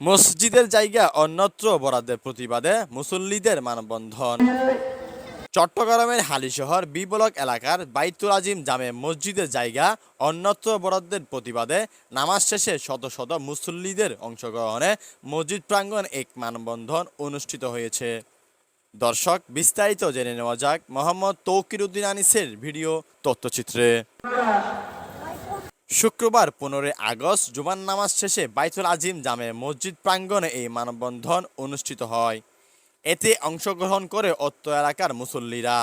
মসজিদের জায়গা অন্যত্র বরাদ্দের প্রতিবাদে মুসল্লিদের মানববন্ধন। চট্টগ্রামের হালিশহর বি ব্লক এলাকার বাইতুল আজিম জামে মসজিদের জায়গা অন্যত্র বরাদ্দের প্রতিবাদে নামাজ শেষে শত শত মুসল্লিদের অংশগ্রহণে মসজিদ প্রাঙ্গণ এক মানববন্ধন অনুষ্ঠিত হয়েছে। দর্শক, বিস্তারিত জেনে নেওয়া যাক মোহাম্মদ তৌকির উদ্দিন আনিসের ভিডিও তথ্যচিত্রে। শুক্রবার পনেরোই আগস্ট জুমার নামাজ শেষে বাইতুল আজিম জামে মসজিদ প্রাঙ্গণে এই মানববন্ধন অনুষ্ঠিত হয়। এতে অংশগ্রহণ করে অত্য এলাকার মুসল্লিরা।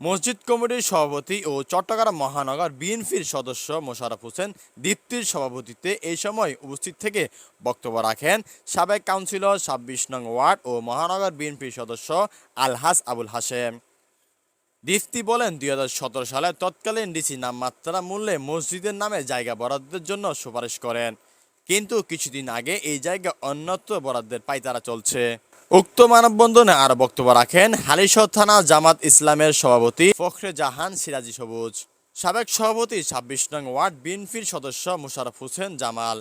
মসজিদ কমিটির সভাপতি ও চট্টগ্রাম মহানগর বিএনপির সদস্য মোশারফ হোসেন দীপ্তির সভাপতিত্বে এই সময় উপস্থিত থেকে বক্তব্য রাখেন সাবেক কাউন্সিলর ছাব্বিশ নং ওয়ার্ড ও মহানগর বিএনপির সদস্য আলহাস আবুল হাশেম। দীপ্তি বলেন দুই হাজার সতেরো সালে তৎকালীন ডিসি নামমাত্রা মূল্যে মসজিদের নামে জায়গা বরাদ্দের জন্য সুপারিশ করেন। কিন্তু কিছুদিন আগে এই জায়গা অন্যত্র বরাদ্দের পাইতারা চলছে। উক্ত মানববন্ধনে আরও বক্তব্য রাখেন হালিশহর থানা জামাত ইসলামের সভাপতি ফখরে জাহান সিরাজি সবুজ। সাবেক সভাপতি ছাব্বিশ নং ওয়ার্ড বিএনপির সদস্য মুশারফ হোসেন জামাল।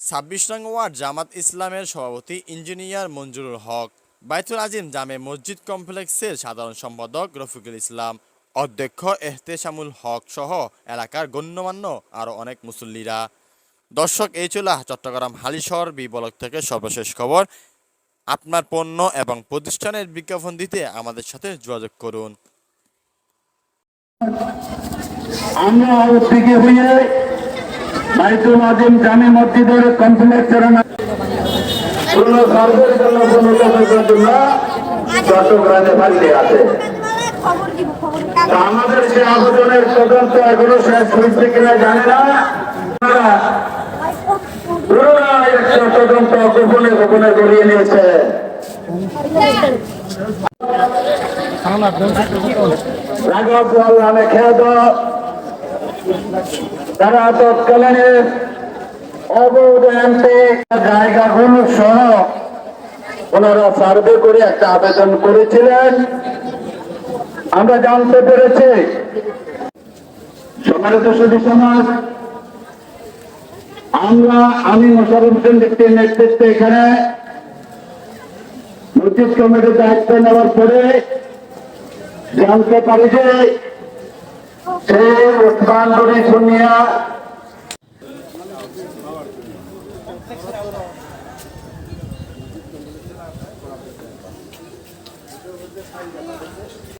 ছাব্বিশ নং ওয়ার্ড জামাত ইসলামের সভাপতি ইঞ্জিনিয়ার মঞ্জুরুল হক। বাইতুল আজিম জামে মসজিদ কমপ্লেক্সের সাধারণ সম্পাদক রফিকুল ইসলাম, অধ্যক্ষ এহতেশামুল হক সহ এলাকার গণ্যমান্য আরও অনেক মুসল্লিরা। দর্শক, এই ছিল চট্টগ্রাম হালিশহর বি ব্লক থেকে সর্বশেষ খবর। আপনার পণ্য এবং প্রতিষ্ঠানের বিজ্ঞাপন দিতে আমাদের সাথে যোগাযোগ করুন। আমরা উদ্যোগী হয়ে বাইতুল আজিম জামে মসজিদের কমপ্লেক্সের পূর্ণ সার্ভের জন্য তদন্তের জন্য চট্টগ্রামে বাড়িতে আছে। আমাদের সে আবেদনের তদন্ত এখনও শেষ হয়েছে কিনা জানে না। একটা তদন্ত গোপনে গোপনে করিয়ে নিয়েছে। তারা তৎকালীন অবৈধ জায়গাগুলো সহ ওনারা সার্ভে করে একটা আবেদন করেছিলেন। আমরা জানতে পেরেছি। সমাজ, আমরা, আমি মোশারফ হোসেন ব্যক্তির নেতৃত্বে এখানে দায়িত্ব নেওয়ার পরে জানতে পারি যে করে শুনিয়া